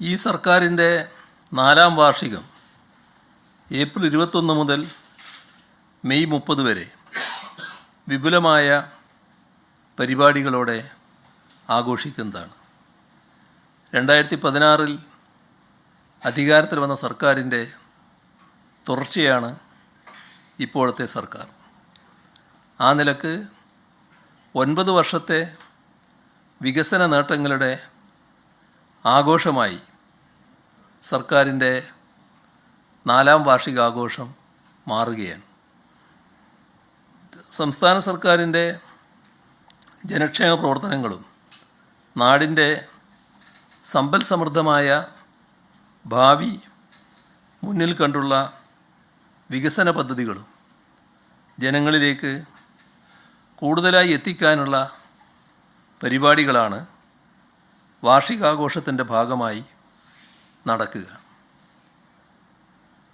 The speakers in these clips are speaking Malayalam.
ഈ സർക്കാരിന്റെ നാലാം വാർഷികം ഏപ്രിൽ ഇരുപത്തൊന്ന് മുതൽ മെയ് മുപ്പത് വരെ വിപുലമായ പരിപാടികളോടെ ആഘോഷിക്കുന്നതാണ്. രണ്ടായിരത്തി പതിനാറിൽ അധികാരത്തിൽ വന്ന സർക്കാരിന്റെ തുടർച്ചയാണ് ഇപ്പോഴത്തെ സർക്കാർ. ആ നിലയ്ക്ക് ഒൻപത് വർഷത്തെ വികസന നേട്ടങ്ങളുടെ ആഘോഷമായി സർക്കാരിന്റെ നാലാം വാർഷികാഘോഷം മാറുകയാണ്. സംസ്ഥാന സർക്കാരിന്റെ ജനക്ഷേമ പ്രവർത്തനങ്ങളും നാടിന്റെ സമ്പൽ സമൃദ്ധമായ ഭാവി മുന്നിൽ കണ്ടുള്ള വികസന പദ്ധതികളും ജനങ്ങളിലേക്ക് കൂടുതലായി എത്തിക്കാനുള്ള പരിപാടികളാണ് വാർഷികാഘോഷത്തിന്റെ ഭാഗമായി നടക്കുക.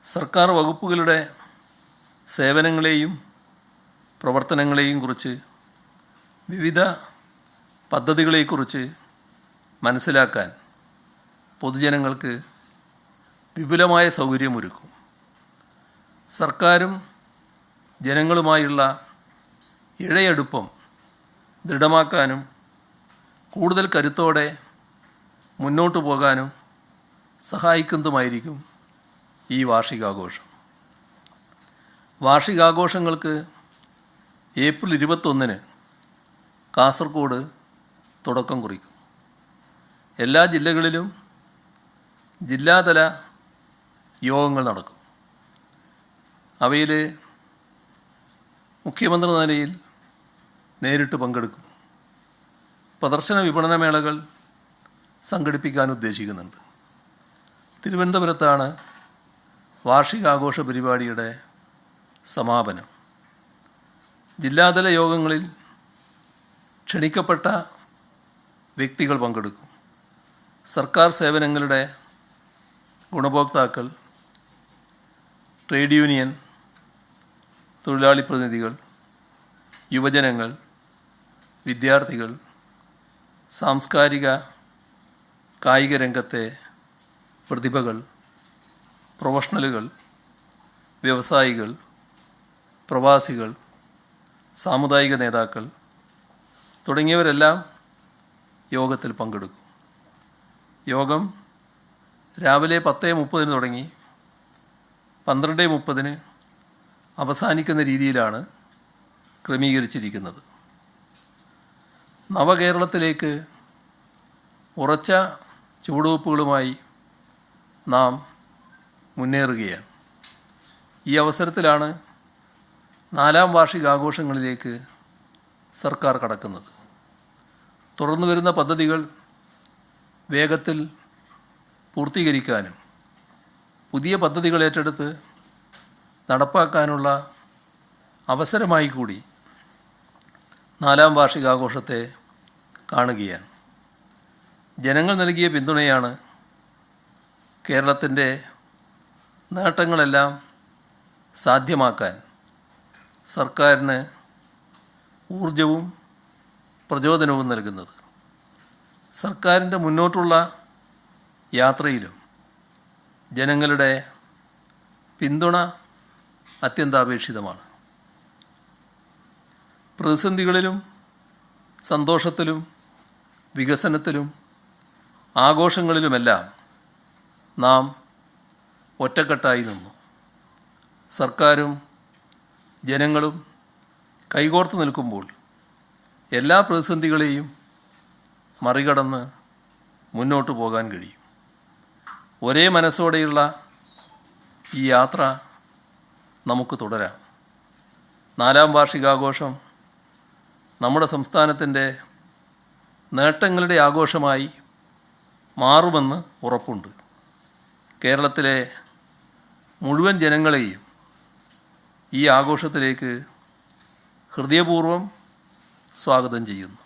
സർക്കാർ വകുപ്പുകളുടെ സേവനങ്ങളെയും പ്രവർത്തനങ്ങളെയും കുറിച്ച് വിവിധ പദ്ധതികളെക്കുറിച്ച് മനസ്സിലാക്കാൻ പൊതുജനങ്ങൾക്ക് വിപുലമായ സൗകര്യമൊരുക്കും. സർക്കാരും ജനങ്ങളുമായുള്ള ഇഴയടുപ്പം ദൃഢമാക്കാനും കൂടുതൽ കരുത്തോടെ മുന്നോട്ടു പോകാനും സഹായിക്കുന്നതുമായിരിക്കും ഈ വാർഷികാഘോഷം. വാർഷികാഘോഷങ്ങൾക്ക് ഏപ്രിൽ ഇരുപത്തൊന്നിന് കാസർഗോഡ് തുടക്കം കുറിക്കും. എല്ലാ ജില്ലകളിലും ജില്ലാതല യോഗങ്ങൾ നടക്കും. അവയിൽ മുഖ്യമന്ത്രി നിലയിൽ നേരിട്ട് പങ്കെടുക്കും. പ്രദർശന വിപണന മേളകൾ സംഘടിപ്പിക്കാൻ ഉദ്ദേശിക്കുന്നുണ്ട്. തിരുവനന്തപുരത്താണ് വാർഷികാഘോഷ പരിപാടിയുടെ സമാപനം. ജില്ലാതല യോഗങ്ങളിൽ ക്ഷണിക്കപ്പെട്ട വ്യക്തികൾ പങ്കെടുക്കും. സർക്കാർ സേവനങ്ങളുടെ ഗുണഭോക്താക്കൾ ട്രേഡ് യൂണിയൻ തൊഴിലാളി പ്രതിനിധികൾ യുവജനങ്ങൾ വിദ്യാർത്ഥികൾ സാംസ്കാരിക കായിക രംഗത്തെ പ്രതിഭകൾ പ്രൊഫഷണലുകൾ വ്യവസായികൾ പ്രവാസികൾ സാമുദായിക നേതാക്കൾ തുടങ്ങിയവരെല്ലാം യോഗത്തിൽ പങ്കെടുക്കും. യോഗം രാവിലെ പത്ത് മുപ്പതിന് തുടങ്ങി പന്ത്രണ്ട് മുപ്പതിന് അവസാനിക്കുന്ന രീതിയിലാണ് ക്രമീകരിച്ചിരിക്കുന്നത്. നവകേരളത്തിലേക്ക് ഉറച്ച ചുവടുവെപ്പുകളുമായി നാം മുന്നേറുകയാണ്. ഈ അവസരത്തിലാണ് നാലാം വാർഷിക ആഘോഷങ്ങളിലേക്ക് സർക്കാർ കടക്കുന്നത്. തുടർന്നു വരുന്ന പദ്ധതികൾ വേഗത്തിൽ പൂർത്തീകരിക്കാനും പുതിയ പദ്ധതികൾ ഏറ്റെടുത്ത് നടപ്പാക്കാനുള്ള അവസരമായി കൂടി നാലാം വാർഷികാഘോഷത്തെ കാണുകയാണ്. ജനങ്ങൾ നൽകിയ പിന്തുണയാണ് കേരളത്തിന്റെ നേട്ടങ്ങളെല്ലാം സാധ്യമാക്കാൻ സർക്കാരിന് ഊർജവും പ്രചോദനവും നൽകുന്നത്. സർക്കാരിന്റെ മുന്നോട്ടുള്ള യാത്രയിലും ജനങ്ങളുടെ പിന്തുണ അത്യന്താപേക്ഷിതമാണ്. പ്രതിസന്ധികളിലും സന്തോഷത്തിലും വികസനത്തിലും ആഘോഷങ്ങളിലുമെല്ലാം നാം ഒറ്റക്കെട്ടായി നിന്നു. സർക്കാരും ജനങ്ങളും കൈകോർത്ത് നിൽക്കുമ്പോൾ എല്ലാ പ്രതിസന്ധികളെയും മറികടന്ന് മുന്നോട്ട് പോകാൻ കഴിയും. ഒരേ മനസ്സോടെയുള്ള ഈ യാത്ര നമുക്ക് തുടരാം. നാലാം വാർഷികാഘോഷം നമ്മുടെ സംസ്ഥാനത്തിന്റെ നേട്ടങ്ങളുടെ ആഘോഷമായി മാറുമെന്ന് ഉറപ്പുണ്ട്. കേരളത്തിലെ മുഴുവൻ ജനങ്ങളെയും ഈ ആഘോഷത്തിലേക്ക് ഹൃദയപൂർവം സ്വാഗതം ചെയ്യുന്നു.